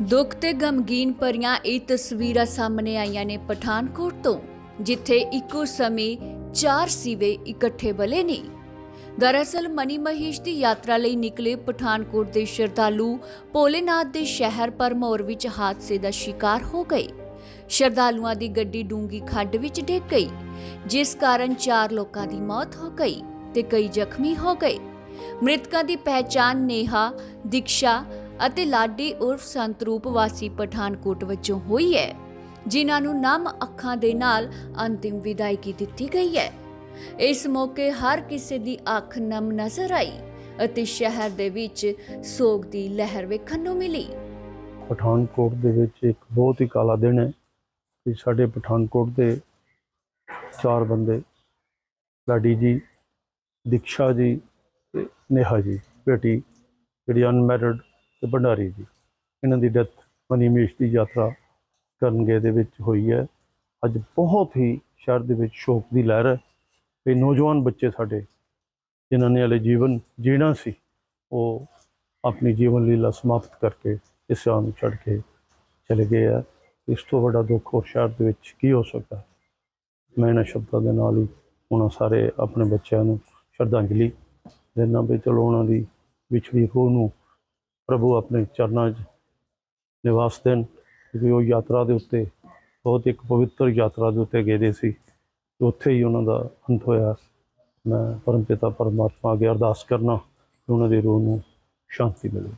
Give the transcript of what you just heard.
ਦੁੱਖ ਤੇ ਗਮਗੀਨ ਭਰੀਆਂ ਇਹ ਤਸਵੀਰਾਂ ਸਾਹਮਣੇ ਆਈਆਂ ਨੇ ਪਠਾਨਕੋਟ ਤੋਂ, ਜਿੱਥੇ ਇੱਕੋ ਸਮੇਂ ਚਾਰ ਸੀਵੇ ਇਕੱਠੇ ਬਲੇ ਨੇ। ਦਰਅਸਲ ਮਨੀ ਮਹੇਸ਼ ਦੀ ਯਾਤਰਾ ਲਈ ਨਿਕਲੇ ਪਠਾਨਕੋਟ ਦੇ ਸ਼ਰਧਾਲੂ ਭੋਲੇਨਾਥ ਦੇ ਸ਼ਹਿਰ ਪਰਮੌਰ ਵਿੱਚ ਹਾਦਸੇ ਦਾ ਸ਼ਿਕਾਰ ਹੋ ਗਏ। ਸ਼ਰਧਾਲੂਆਂ ਦੀ ਗੱਡੀ ਡੂੰਗੀ ਖੱਡ ਵਿੱਚ ਡਿੱਗ ਗਈ, ਜਿਸ ਕਾਰਨ ਚਾਰ ਲੋਕਾਂ ਦੀ ਮੌਤ ਹੋ ਗਈ ਤੇ ਕਈ ਜ਼ਖਮੀ ਹੋ ਗਏ। ਮ੍ਰਿਤਕਾਂ ਦੀ ਪਹਿਚਾਣ ਨੇਹਾ, ਦੀਕਸ਼ਾ ਅਤੇ ਲਾਡੀ ਉਰਫ ਸੰਤਰੂਪ ਵਾਸੀ ਪਠਾਨਕੋਟ ਵਜੋਂ ਹੋਈ ਹੈ, ਜਿਨ੍ਹਾਂ ਨੂੰ ਨਮ ਅੱਖਾਂ ਦੇ ਨਾਲ ਅੰਤਿਮ ਵਿਦਾਇਗੀ ਦਿੱਤੀ ਗਈ ਹੈ। ਇਸ ਮੌਕੇ ਹਰ ਕਿਸੇ ਦੀ ਅੱਖ ਨਮ ਨਜ਼ਰ ਆਈ ਅਤੇ ਸ਼ਹਿਰ ਦੇ ਵਿੱਚ ਸੋਗ ਦੀ ਲਹਿਰ ਵੇਖਣ ਨੂੰ ਮਿਲੀ। ਪਠਾਨਕੋਟ ਦੇ ਵਿੱਚ ਇੱਕ ਬਹੁਤ ਹੀ ਕਾਲਾ ਦਿਨ ਹੈ ਕਿ ਸਾਡੇ ਪਠਾਨਕੋਟ ਦੇ ਚਾਰ ਬੰਦੇ, ਲਾਡੀ ਜੀ, ਦੀਕਸ਼ਾ ਜੀ ਤੇ ਨੇਹਾ ਜੀ, ਬੇਟੀ ਜਿਹੜੀ ਅਨਮੈਰਿਡ ਤੇ ਭੰਡਾਰੀ ਜੀ। ਇਹਨਾਂ ਦੀ ਡੈਥ ਮਨੀਮੇਸ਼ ਦੀ ਯਾਤਰਾ ਕਰਨ ਗਏ ਦੇ ਵਿੱਚ ਹੋਈ ਹੈ। ਅੱਜ ਬਹੁਤ ਹੀ ਸ਼ਹਿਰ ਦੇ ਵਿੱਚ ਸ਼ੋਕ ਦੀ ਲਹਿਰ ਹੈ ਤੇ ਨੌਜਵਾਨ ਬੱਚੇ ਸਾਡੇ, ਜਿਨ੍ਹਾਂ ਨੇ ਹਲੇ ਜੀਵਨ ਜੀਣਾ ਸੀ, ਉਹ ਆਪਣੀ ਜੀਵਨ ਲੀਲਾ ਸਮਾਪਤ ਕਰਕੇ ਇਸ ਸ਼ਾਨ ਨੂੰ ਚੜ ਕੇ ਚਲੇ ਗਏ ਆ। ਇਸ ਤੋਂ ਵੱਡਾ ਦੁੱਖ ਹੋਰ ਸ਼ਹਿਰ ਦੇ ਵਿੱਚ ਕੀ ਹੋ ਸਕਦਾ? ਮੈਂ ਇਹਨਾਂ ਸ਼ਬਦਾਂ ਦੇ ਨਾਲ ਹੀ ਉਹਨਾਂ ਸਾਰੇ ਆਪਣੇ ਬੱਚਿਆਂ ਨੂੰ ਸ਼ਰਧਾਂਜਲੀ ਦੇਣਾ ਵੀ ਚਲੋ ਉਹਨਾਂ ਦੀ ਵਿਛੜੀ ਰੂਹ ਨੂੰ ਪ੍ਰਭੂ ਆਪਣੇ ਚਰਨਾਂ 'ਚ ਨਿਵਾਸ ਦੇਣ, ਕਿਉਂਕਿ ਉਹ ਯਾਤਰਾ ਦੇ ਉੱਤੇ ਬਹੁਤ ਇੱਕ ਪਵਿੱਤਰ ਯਾਤਰਾ ਦੇ ਉੱਤੇ ਗਏ ਸੀ ਉੱਥੇ ਹੀ ਉਹਨਾਂ ਦਾ ਅੰਤ ਹੋਇਆ। ਮੈਂ ਪਰਮਪਿਤਾ, ਪਰਮਾਤਮਾ ਅੱਗੇ ਅਰਦਾਸ ਕਰਨਾ ਉਹਨਾਂ ਦੀ ਰੂਹ ਨੂੰ ਸ਼ਾਂਤੀ ਮਿਲੇ।